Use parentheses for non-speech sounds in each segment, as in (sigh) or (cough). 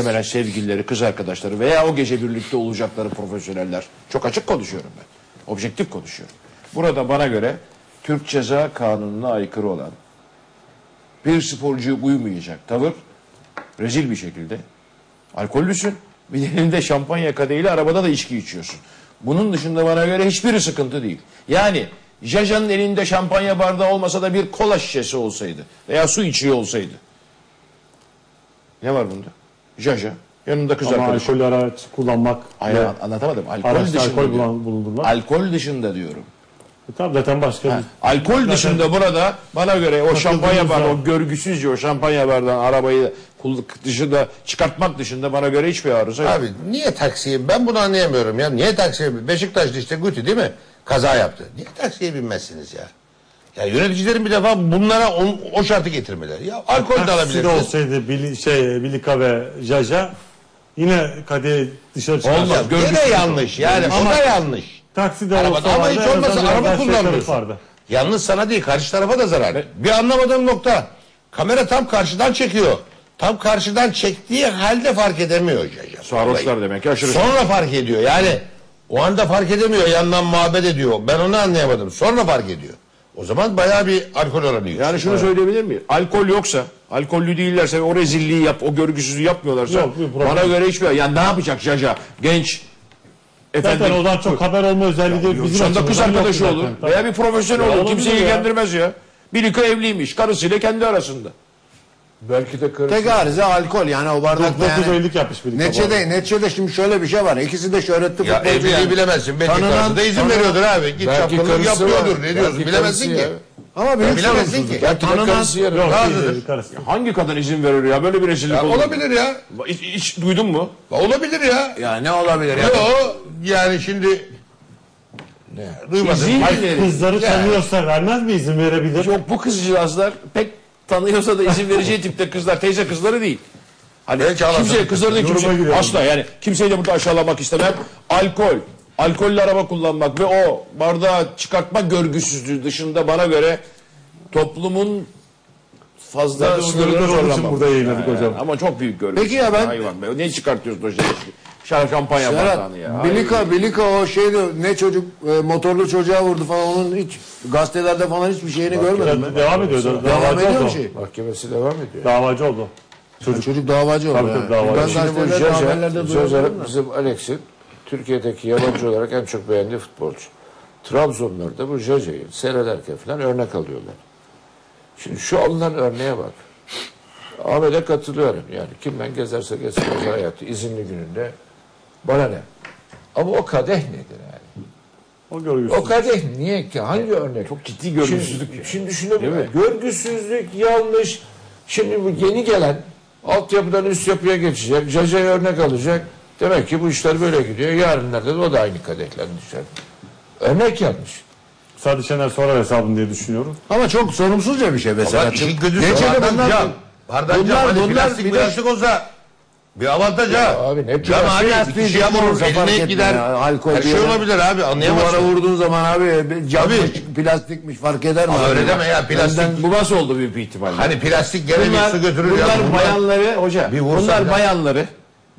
muhtemelen sevgilileri, kız arkadaşları veya o gece birlikte olacakları profesyoneller. Çok açık konuşuyorum ben. Objektif konuşuyorum. Burada bana göre Türk Ceza Kanunu'na aykırı olan bir sporcuya uymayacak tavır rezil bir şekilde. Alkollüsün. Bir de elinde şampanya kadehiyle arabada da içki içiyorsun. Bunun dışında bana göre hiçbiri sıkıntı değil. Yani Jaja'nın elinde şampanya bardağı olmasa da bir kola şişesi olsaydı veya su içiyor olsaydı. Ne var bunda? Jaja. Yanında kız Ama arkadaşı. alkol araç kullanmak Hayır ve anlatamadım. Alkol araçta dışında alkol diyorum. bulan- bulundurmak. Alkol dışında diyorum. E, Tabii zaten başka bir... Alkol dışında burada bana göre o şampanya bardağı, o görgüsüzce o şampanya bardağını arabayı kul- dışında çıkartmak dışında bana göre hiçbir arıza yok. Abi niye taksiye ben bunu anlayamıyorum ya. Niye taksiye Beşiktaş'ta işte Guti değil mi? Kaza yaptı. Niye taksiye binmezsiniz ya? Ya yöneticilerin bir defa bunlara o, o şartı getirmeleri. Ya alkol de alabilirsiniz. olsaydı Bili, şey, Bilika ve Jaja yine kadehi dışarı çıkarmak. Olmaz. Gene yanlış yani o Ama- da yanlış. Takside Arabada olsa ama vardı, hiç en olmazsa azından araba biraz şey kullanmıyorsun. vardı. Yalnız sana değil karşı tarafa da zarar. Bir anlamadığım nokta. Kamera tam karşıdan çekiyor. Tam karşıdan çektiği halde fark edemiyor. Jaja. Sarhoşlar demek ki aşırı. Sonra fark ediyor. Yani o anda fark edemiyor. Yandan muhabbet ediyor. Ben onu anlayamadım. Sonra fark ediyor. O zaman bayağı bir alkol oranı yiyor. Yani şunu söyleyebilir miyim? Alkol yoksa, alkollü değillerse ve o rezilliği yap, o görgüsüzlüğü yapmıyorlarsa Yok, bir problem bana yok. göre hiçbir yani ne yapacak Jaja? Genç efendim Zaten odan çok haber olma özelliği bizim şu anda kız açımızdan arkadaşı yoktu olur zaten. veya bir profesyonel olur. Kimseyi ya. ilgilendirmez ya. Birika evliymiş, karısıyla kendi arasında. Belki de karısı. Tek arıza alkol yani o bardakta Dokuz yani. evlilik yapmış Bilika. bu arada. Neçede, neçede şimdi şöyle bir şey var. İkisi de şöhretli Ya futbolcu evliliği yani. bilemezsin. Belki Tanınan- karısı da izin tanınan- veriyordur abi. Git Belki karısı yapıyordur. var. Ne diyorsun? Belki Bilemezsin karısı ki. ya. Ama büyük bilemezsin ki. Belki de tanınan, karısı yarın. Yok, değil. Hangi kadın izin verir ya? Böyle bir rezillik Ya olur. mu? olabilir ya. Hiç, hiç duydun mu? Olabilir ya. ya ne olabilir ya? Yo yani şimdi ne? Duymadım. İzin Ay, verir. Kızları tanıyorsa vermez mi izin verebilir? Yok bu kızcağızlar pek tanıyorsa da izin vereceği (laughs) tipte kızlar. Teyze kızları değil. Hani Belki kimseye kızları değil Yoruma giriyorum. Asla yani kimseyi de burada aşağılamak istemem. Alkol, alkollü araba kullanmak ve o bardağı çıkartma görgüsüzlüğü dışında bana göre toplumun fazla Zaten o sınırını görüntüler olduğu için zorlamamak. burada yayınladık hocam. Ama çok büyük görgüsüzlük. Peki ya ben- Hayvan be. Ne çıkartıyorsun şey? Şar şampanya Serhat, bardağını ya. Bilika, Bilika o şeydi ne çocuk e, motorlu çocuğa vurdu falan onun hiç gazetelerde falan hiçbir şeyini görmedim ben. Devam ediyor. da- Devam Davacı ediyor oldu. mu şey? Mahkemesi devam ediyor. Davacı oldu. Çocuk, çocuk davacı oldu. Tabii, tabii, davacı. Ben Şimdi bu gazetelerde haberlerde duyuyorum da. bizim Alex'in Türkiye'deki yabancı olarak en çok beğendiği futbolcu. Trabzonlar da bu Jaja'yı seyrederken falan örnek alıyorlar. Şimdi şu alınan örneğe bak. Ahmet'e katılıyorum. Yani kimden gezerse gezsin özel hayatı izinli gününde bana ne? Ama o kadeh nedir yani? O görgüsüz. O kadeh niye ki? Hangi örnek? Çok ciddi görgüsüzlük Şimdi, ya. şimdi düşünebilir Değil mi? Görgüsüzlük yanlış. Şimdi bu yeni gelen altyapıdan üst yapıya geçecek. Jaja'ya örnek alacak. Demek ki bu işler böyle gidiyor. Yarınlarda da o da aynı kadehler düşer. Örnek yanlış. Sadi Şener sorar hesabını diye düşünüyorum. Ama çok sorumsuzca bir şey mesela. Ama işin kötüsü bardak bunlar-. Bardak bunlar- cam. Hani bunlar plastik bir de- plastik olsa bir avantaj ha. abi ne Cam abi bir vurur olsa fark eline gider. ya, alkol Her şey diye. olabilir abi Duvara anlayamazsın. vurduğun zaman abi cammış, plastikmiş fark eder mi? Öyle deme ya plastik. Bu nasıl oldu büyük bir ihtimalle? Hani plastik gene bir Bunlar, su götürür bunlar ya. Bayanları hoca. Bir bunlar da- bayanları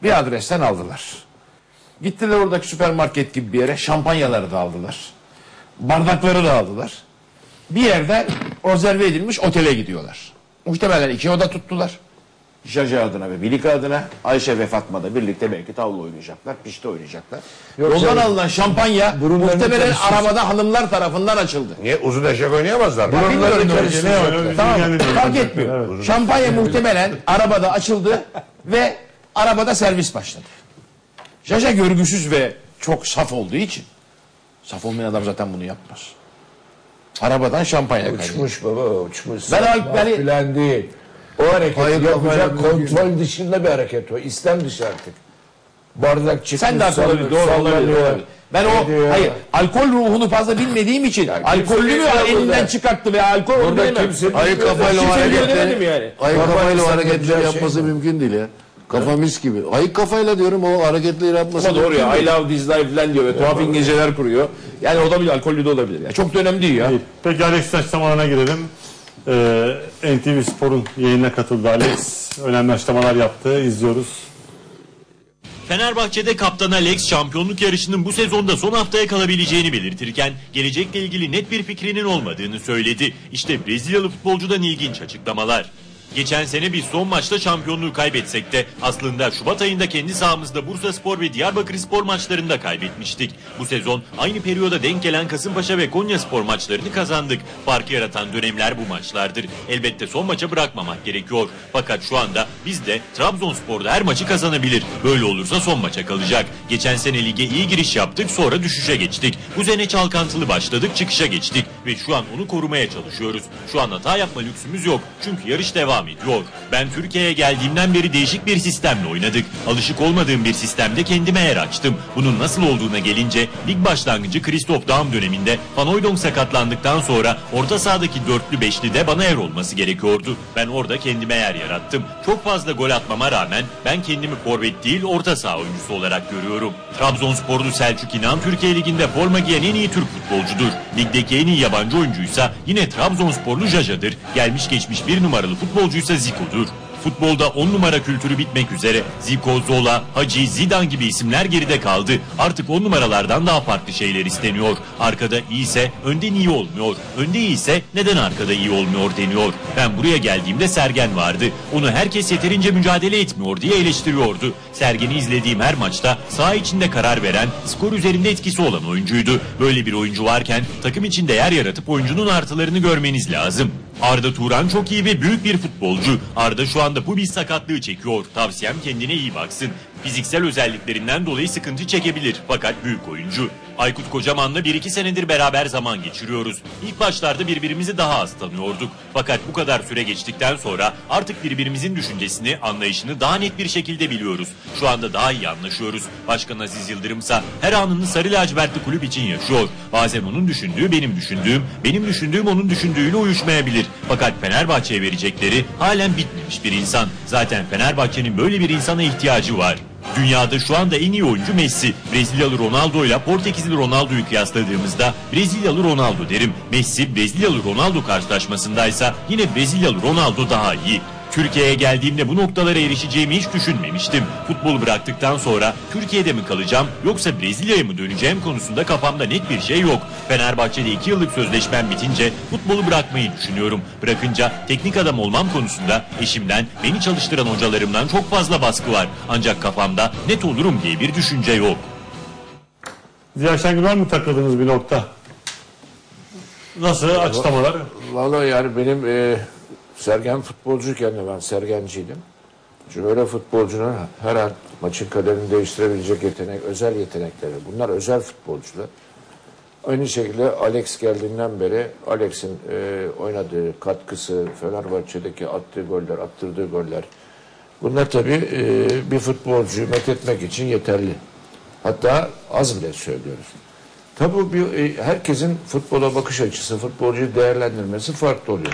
bir adresten aldılar. Gittiler oradaki süpermarket gibi bir yere şampanyaları da aldılar. Bardakları da aldılar. Bir yerde rezerve edilmiş otele gidiyorlar. Muhtemelen iki oda tuttular. Jaja adına ve Bilika adına Ayşe ve Fatma da birlikte belki tavla oynayacaklar, pişti oynayacaklar. Yoldan alınan şampanya muhtemelen arabada hanımlar tarafından açıldı. Niye uzun eşek oynayamazlar mı? Bilmiyorum Ne? Tamam fark etmiyor. Evet. Şampanya muhtemelen arabada açıldı ve arabada servis başladı. Jaja görgüsüz ve çok saf olduğu için saf olmayan adam zaten bunu yapmaz. Arabadan şampanya kaynıyor. Uçmuş baba uçmuş. Ben Sapma al- ben- değil. O hareketi Hayır, yapacak kontrol dışında bir hareket o. İstem dışı artık. Bardak çıkmış. Sen de haklı olabilir, doğru olabilir. Ben o Ediyor. hayır alkol ruhunu fazla bilmediğim için alkollü mü elinden çıkarttı ve alkol onu Burada bilemem. kimse Ayık bilmiyor. kafayla o hareketleri, yani. ayık Normal kafayla o hareketleri şey yapması mi? mümkün değil ya. Kafa mis gibi. Ayık kafayla diyorum o hareketleri yapması Ama doğru ya değil. I love this life falan diyor ve tuhaf İngilizceler kuruyor. Yani o da bir alkollü de olabilir. Ya. Çok da önemli değil ya. Değil. Peki Alex açıklamalarına girelim. Ee, NTV Spor'un yayınına katıldı Alex. Önemli açıklamalar yaptı. İzliyoruz. Fenerbahçe'de kaptan Alex şampiyonluk yarışının bu sezonda son haftaya kalabileceğini belirtirken gelecekle ilgili net bir fikrinin olmadığını söyledi. İşte Brezilyalı futbolcudan ilginç açıklamalar. Geçen sene biz son maçta şampiyonluğu kaybetsek de aslında Şubat ayında kendi sahamızda Bursa Spor ve Diyarbakır Spor maçlarında kaybetmiştik. Bu sezon aynı periyoda denk gelen Kasımpaşa ve Konya Spor maçlarını kazandık. Farkı yaratan dönemler bu maçlardır. Elbette son maça bırakmamak gerekiyor. Fakat şu anda biz de Trabzonspor'da her maçı kazanabilir. Böyle olursa son maça kalacak. Geçen sene lige iyi giriş yaptık sonra düşüşe geçtik. Bu sene çalkantılı başladık çıkışa geçtik. Ve şu an onu korumaya çalışıyoruz. Şu an hata yapma lüksümüz yok. Çünkü yarış devam ediyor. Ben Türkiye'ye geldiğimden beri değişik bir sistemle oynadık. Alışık olmadığım bir sistemde kendime yer açtım. Bunun nasıl olduğuna gelince lig başlangıcı Christoph Daum döneminde Van Hooijdonk sakatlandıktan sonra orta sahadaki dörtlü beşli de bana yer olması gerekiyordu. Ben orada kendime yer yarattım. Çok fazla gol atmama rağmen ben kendimi forvet değil orta saha oyuncusu olarak görüyorum. Trabzonsporlu Selçuk İnan Türkiye Ligi'nde forma giyen en iyi Türk futbolcudur. Ligdeki en iyi yabancı oyuncuysa yine Trabzonsporlu Jaja'dır. Gelmiş geçmiş bir numaralı futbolcuysa Zico'dur. Futbolda 10 numara kültürü bitmek üzere Zico, Zola, Hacı, Zidane gibi isimler geride kaldı. Artık 10 numaralardan daha farklı şeyler isteniyor. Arkada iyiyse önden iyi olmuyor. Önde iyiyse neden arkada iyi olmuyor deniyor. Ben buraya geldiğimde Sergen vardı. Onu herkes yeterince mücadele etmiyor diye eleştiriyordu. Sergen'i izlediğim her maçta saha içinde karar veren, skor üzerinde etkisi olan oyuncuydu. Böyle bir oyuncu varken takım içinde yer yaratıp oyuncunun artılarını görmeniz lazım. Arda Turan çok iyi ve büyük bir futbolcu. Arda şu anda bu bir sakatlığı çekiyor. Tavsiyem kendine iyi baksın. Fiziksel özelliklerinden dolayı sıkıntı çekebilir fakat büyük oyuncu. Aykut Kocaman'la 1-2 senedir beraber zaman geçiriyoruz. İlk başlarda birbirimizi daha az tanıyorduk. Fakat bu kadar süre geçtikten sonra artık birbirimizin düşüncesini, anlayışını daha net bir şekilde biliyoruz. Şu anda daha iyi anlaşıyoruz. Başkan Aziz Yıldırımsa her anını sarı lacivertli kulüp için yaşıyor. Bazen onun düşündüğü benim düşündüğüm, benim düşündüğüm onun düşündüğüyle uyuşmayabilir. Fakat Fenerbahçe'ye verecekleri halen bitmemiş bir insan. Zaten Fenerbahçe'nin böyle bir insana ihtiyacı var. Dünyada şu anda en iyi oyuncu Messi. Brezilyalı Ronaldo ile Portekizli Ronaldo'yu kıyasladığımızda Brezilyalı Ronaldo derim. Messi Brezilyalı Ronaldo karşılaşmasındaysa yine Brezilyalı Ronaldo daha iyi. Türkiye'ye geldiğimde bu noktalara erişeceğimi hiç düşünmemiştim. Futbolu bıraktıktan sonra Türkiye'de mi kalacağım yoksa Brezilya'ya mı döneceğim konusunda kafamda net bir şey yok. Fenerbahçe'de 2 yıllık sözleşmem bitince futbolu bırakmayı düşünüyorum. Bırakınca teknik adam olmam konusunda eşimden, beni çalıştıran hocalarımdan çok fazla baskı var. Ancak kafamda net olurum diye bir düşünce yok. Ziya Şengül var mı takıldığınız bir nokta? Nasıl açıklamalar? Vallahi yani benim e, Sergen futbolcuyken de ben Sergenciydim. Çünkü öyle futbolcunun her an maçın kaderini değiştirebilecek yetenek, özel yetenekleri. Bunlar özel futbolcular. Aynı şekilde Alex geldiğinden beri Alex'in e, oynadığı katkısı, Fenerbahçe'deki attığı goller, attırdığı goller. Bunlar tabii e, bir futbolcuyu methetmek için yeterli. Hatta az bile söylüyoruz. Tabii bir, e, herkesin futbola bakış açısı, futbolcuyu değerlendirmesi farklı oluyor.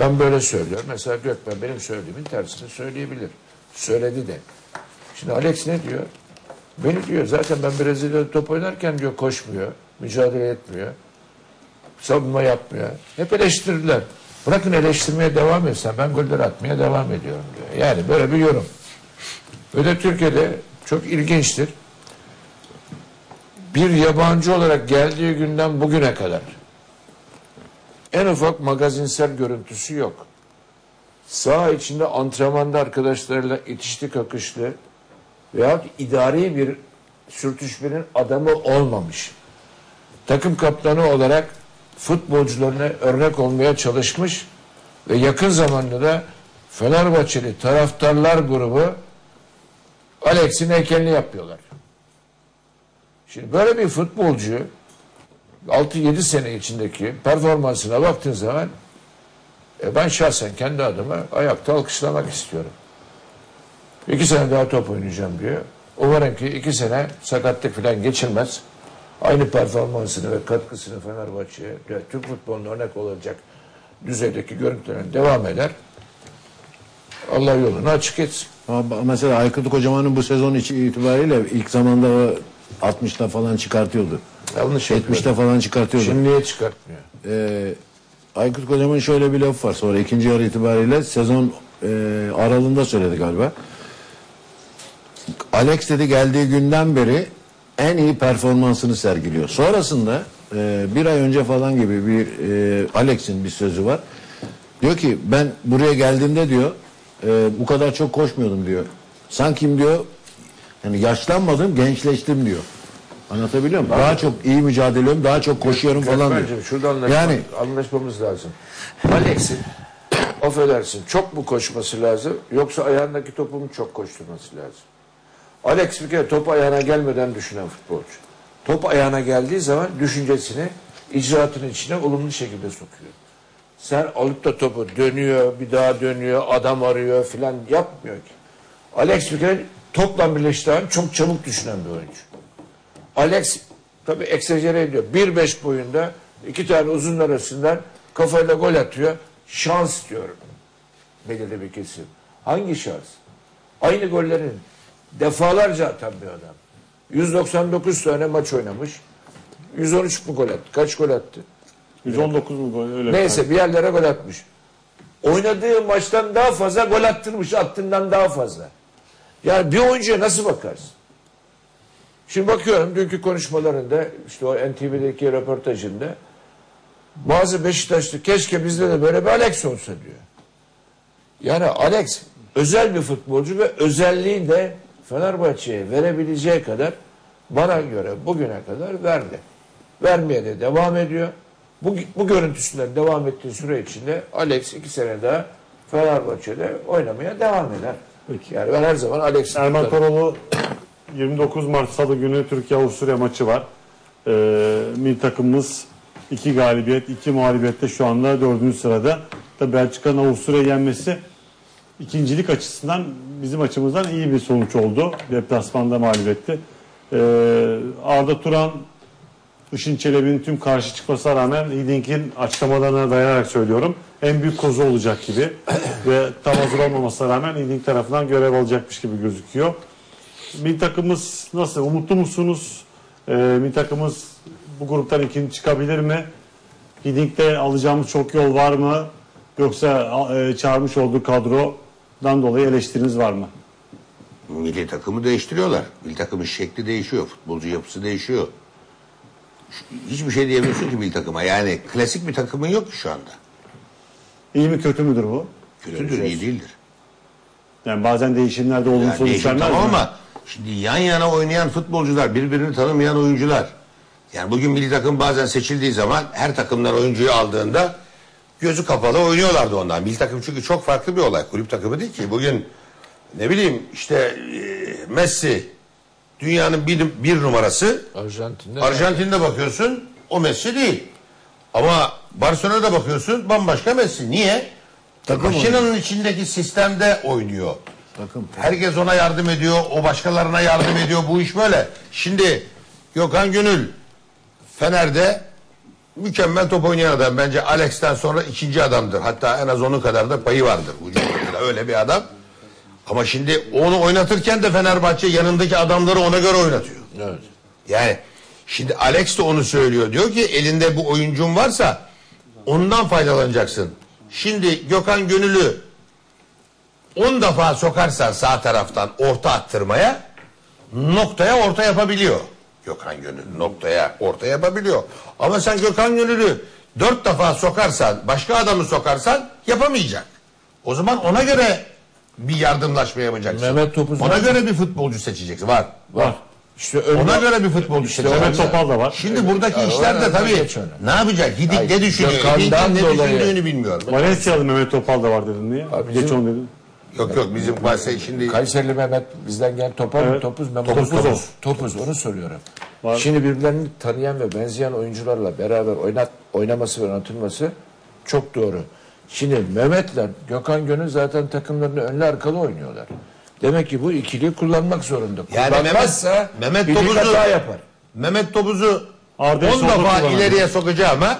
Ben böyle söylüyorum. Mesela Gökmen benim söylediğimin tersini söyleyebilir. Söyledi de. Şimdi Alex ne diyor? Beni diyor zaten ben Brezilya'da top oynarken diyor koşmuyor, mücadele etmiyor, savunma yapmıyor. Hep eleştirdiler. Bırakın eleştirmeye devam etsen ben goller atmaya devam ediyorum diyor. Yani böyle bir yorum. Ve de Türkiye'de çok ilginçtir. Bir yabancı olarak geldiği günden bugüne kadar en ufak magazinsel görüntüsü yok. Sağ içinde antrenmanda arkadaşlarıyla itişli kakışlı veyahut idari bir sürtüşmenin adamı olmamış. Takım kaptanı olarak futbolcularına örnek olmaya çalışmış ve yakın zamanda da Fenerbahçeli taraftarlar grubu Alex'in heykelini yapıyorlar. Şimdi böyle bir futbolcu 6-7 sene içindeki performansına baktığın zaman e, ben şahsen kendi adıma ayakta alkışlamak istiyorum. İki sene daha top oynayacağım diyor. Umarım ki iki sene sakatlık falan geçirmez. Aynı performansını ve katkısını Fenerbahçe'ye ve Türk futboluna örnek olacak düzeydeki görüntülerine devam eder. Allah yolunu açık etsin. Ama mesela Aykut Kocaman'ın bu sezon içi itibariyle ilk zamanda o 60'ta falan çıkartıyordu. Yanlış 70'te falan çıkartıyordu. Şimdi niye çıkartmıyor? Ee, Aykut Kocaman şöyle bir laf var sonra ikinci yarı itibariyle sezon e, aralığında söyledi galiba. Alex dedi geldiği günden beri en iyi performansını sergiliyor. Sonrasında e, bir ay önce falan gibi bir e, Alex'in bir sözü var. Diyor ki ben buraya geldiğimde diyor e, bu kadar çok koşmuyordum diyor. Sanki diyor yani yaşlanmadım gençleştim diyor. Anlatabiliyor muyum? Daha çok iyi mücadele ediyorum, daha çok koşuyorum falan diyor. şurada anlaşma, Yani anlaşmamız lazım. Alex'in affedersin çok mu koşması lazım yoksa ayağındaki topu mu çok koşturması lazım? Alex bir kere top ayağına gelmeden düşünen futbolcu. Top ayağına geldiği zaman düşüncesini icraatın içine olumlu şekilde sokuyor. Sen alıp da topu dönüyor, bir daha dönüyor, adam arıyor filan yapmıyor ki. Alex bir kere topla birleştiren çok çabuk düşünen bir oyuncu. Alex tabi eksagere ediyor. 1-5 boyunda iki tane uzun arasından kafayla gol atıyor. Şans diyorum. Belirli bir kesim. Hangi şans? Aynı gollerin defalarca atan bir adam. 199 tane maç oynamış. 113 mu gol attı? Kaç gol attı? 119 mu gol öyle? Neyse bir yerlere gol atmış. Oynadığı maçtan daha fazla gol attırmış. Attığından daha fazla. Yani bir oyuncuya nasıl bakarsın? Şimdi bakıyorum dünkü konuşmalarında işte o NTV'deki röportajında bazı Beşiktaşlı keşke bizde de böyle bir Alex olsa diyor. Yani Alex özel bir futbolcu ve özelliği de Fenerbahçe'ye verebileceği kadar bana göre bugüne kadar verdi. Vermeye de devam ediyor. Bu, bu görüntüsünden devam ettiği süre içinde Alex iki sene daha Fenerbahçe'de oynamaya devam eder. Peki. Yani ben her zaman Alex'i Erman. Toroğlu 29 Mart Salı günü Türkiye-Avusturya maçı var. Ee, milli takımımız 2 galibiyet, 2 mağlubiyette şu anda 4. sırada. Tabii Belçika'nın Avusturya'yı yenmesi ikincilik açısından bizim açımızdan iyi bir sonuç oldu. Deplasmanda mağlubiyetti. Ee, Arda Turan, Işın Çelebi'nin tüm karşı çıkmasına rağmen Hiddink'in açıklamalarına dayanarak söylüyorum. En büyük kozu olacak gibi ve tam hazır olmamasına rağmen Hiddink tarafından görev alacakmış gibi gözüküyor. Milli takımımız nasıl? Umutlu musunuz? Ee, milli takımımız bu gruptan ikinci çıkabilir mi? Hiddink'te alacağımız çok yol var mı? Yoksa e, çağırmış olduğu kadrodan dolayı eleştiriniz var mı? Milli takımı değiştiriyorlar. Milli takımın şekli değişiyor. Futbolcu yapısı değişiyor. Hiçbir şey diyemiyorsun ki milli takıma. Yani klasik bir takımın yok ki şu anda. İyi mi kötü müdür bu? Kötüdür, iyi değildir. Yani bazen değişimlerde olumsuz Yani değişim vermez tamam mi? ama şimdi yan yana oynayan futbolcular, birbirini tanımayan oyuncular. Yani bugün milli takım bazen seçildiği zaman her takımdan oyuncuyu aldığında gözü kapalı oynuyorlardı ondan. Milli takım çünkü çok farklı bir olay. Kulüp takımı değil ki. Bugün ne bileyim işte e, Messi dünyanın bir, bir numarası. Arjantin'de Arjantin'de bakıyorsun o Messi değil. Ama Barcelona'da bakıyorsun bambaşka Messi. Niye? Takım Makinenin içindeki sistemde oynuyor. Takım. Herkes ona yardım ediyor, o başkalarına yardım ediyor. Bu iş böyle. Şimdi Gökhan Gönül Fener'de mükemmel top oynayan adam. Bence Alex'ten sonra ikinci adamdır. Hatta en az onun kadar da payı vardır. Öyle bir adam. Ama şimdi onu oynatırken de Fenerbahçe yanındaki adamları ona göre oynatıyor. Evet. Yani şimdi Alex de onu söylüyor. Diyor ki elinde bu oyuncun varsa ondan faydalanacaksın. Şimdi Gökhan Gönül'ü 10 defa sokarsan sağ taraftan orta attırmaya noktaya orta yapabiliyor. Gökhan Gönül noktaya orta yapabiliyor. Ama sen Gökhan Gönül'ü 4 defa sokarsan başka adamı sokarsan yapamayacak. O zaman ona göre bir yardımlaşma yapacaksın. Mehmet Topuz Ona var. göre bir futbolcu seçeceksin. Var. var. İşte önde, Ona göre bir futbolcu seçeceksin. Mehmet Topal da var. Şimdi buradaki işler de tabii ne yapacak? Hidik Ay, ne düşünüyor? Hidik'in ne düşündüğünü bilmiyorum. Valencia'lı Mehmet Topal da var dedin niye? Abi Geç onu dedin. Yok yok bizim bahse şimdi Kayserili Mehmet bizden gelen Topal Evet. Topuz Mehmet Topuz Topuz. o. Topuz onu soruyorum. Var. Şimdi birbirlerini tanıyan ve benzeyen oyuncularla beraber oynat oynaması ve oynatılması çok doğru. Şimdi Mehmet'le Gökhan Gönül zaten takımlarını önlü arkalı oynuyorlar. Demek ki bu ikiliyi kullanmak zorunda. Yani Kullanmazsa Mehmet- Mehmet bir Topuz'u- hata yapar. Mehmet Topuz'u Arda'yı 10 solda defa ileriye sokacağıma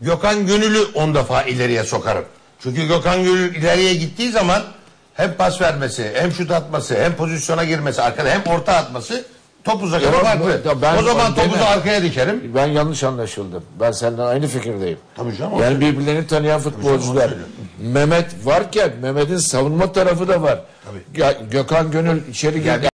Gökhan Gönül'ü 10 defa ileriye sokarım. Çünkü Gökhan Gönül ileriye gittiği zaman hem pas vermesi, hem şut atması, hem pozisyona girmesi, arkada hem orta atması farklı. bu- ben- o zaman deme. topuzu arkaya dikerim. Ben yanlış anlaşıldım. Ben senden aynı fikirdeyim. Tabii canım, Yani birbirlerini tanıyan futbolcular. Mehmet varken Mehmet'in savunma tarafı da var. Ya Gökhan Gönül içeri girdi.